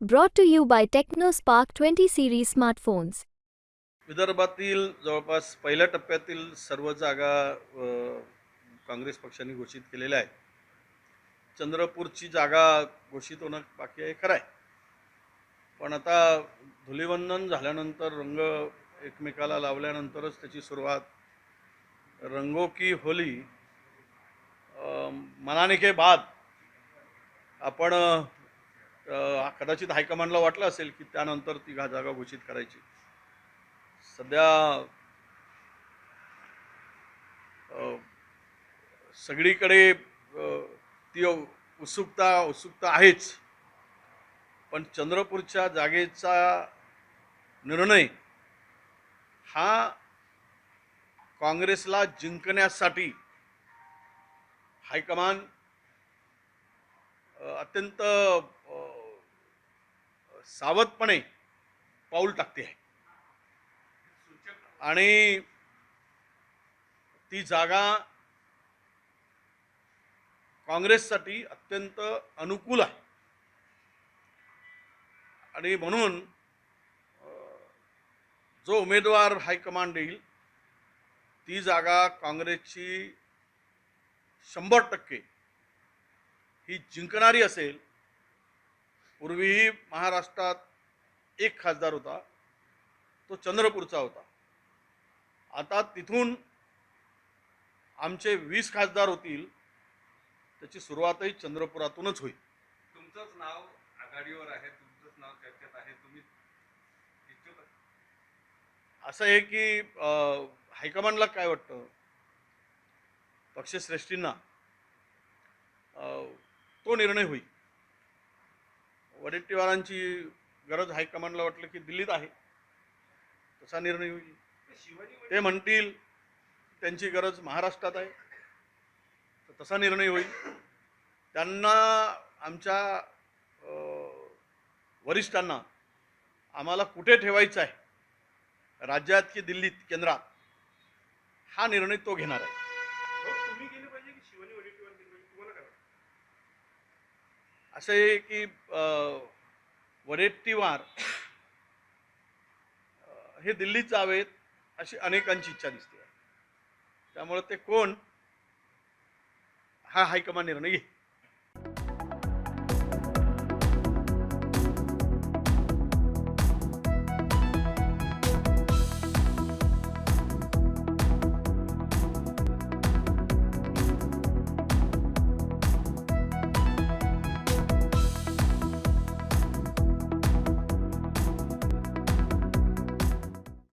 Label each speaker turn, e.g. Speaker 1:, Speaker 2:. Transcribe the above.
Speaker 1: Brought to you by TechnoSpark 20 series smartphones.
Speaker 2: विदर्भातील जवळपास पहिल्या टप्प्यातील सर्व जागा काँग्रेस पक्षाने घोषित केलेल्या आहेत चंद्रपूरची जागा घोषित होणं बाकी आहे खरं आहे पण आता धुलिवंदन झाल्यानंतर रंग एकमेकाला लावल्यानंतरच त्याची सुरुवात रंगो की होली मनाने के बाद आपण कदाचित हायकमांडला वाटलं असेल की त्यानंतर ती घा- जागा घोषित करायची. सध्या सगळीकडे ती उत्सुकता उत्सुकता आहेच. पण चंद्रपूरच्या जागेचा निर्णय हा काँग्रेसला जिंकण्यासाठी हायकमान अत्यंत सावधपणे पाऊल टाकते आहे. आणि ती जागा काँग्रेससाठी अत्यंत अनुकूल आहे. आणि म्हणून जो उमेदवार हायकमांड येईल ती जागा काँग्रेसची शंभर टक्के ही जिंकणारी असेल पूर्वी महाराष्ट्रात एक खासदार होता तो चंद्रपूरचा होता. आता तिथून आमचे वीस खासदार होतील त्याची सुरुवातही चंद्रपुरातूनच होईल.
Speaker 3: तुमचंच नाव आघाडीवर आहे तुमचंच नाव चर्चेत आहे तुम्ही?
Speaker 2: असं आहे की हायकमांडला काय वाटतं? पक्षश्रेष्ठींना तो निर्णय होईल. वडेट्टीवारांची गरज हायकमांडला वाटलं की दिल्लीत आहे. तसा निर्णय होईल.
Speaker 3: शिवाजी
Speaker 2: ते म्हणतील त्यांची गरज महाराष्ट्रात आहे. तर तसा निर्णय होईल. त्यांना आमच्या वरिष्ठांना आम्हाला कुठे ठेवायचं आहे? राज्यात की दिल्लीत केंद्रात? हा निर्णय तो घेणार आहे
Speaker 3: मग तुम्ही गेले पाहिजे की शिवानी वडेट्टीवार गेले पाहिजे तुम्हाला काय वाटतं?
Speaker 2: असं आहे की वडेट्टीवार हे दिल्लीत जावेत अशी अनेकांची इच्छा दिसते. त्यामुळे ते कोण? हा हायकमांड निर्णय घेईल.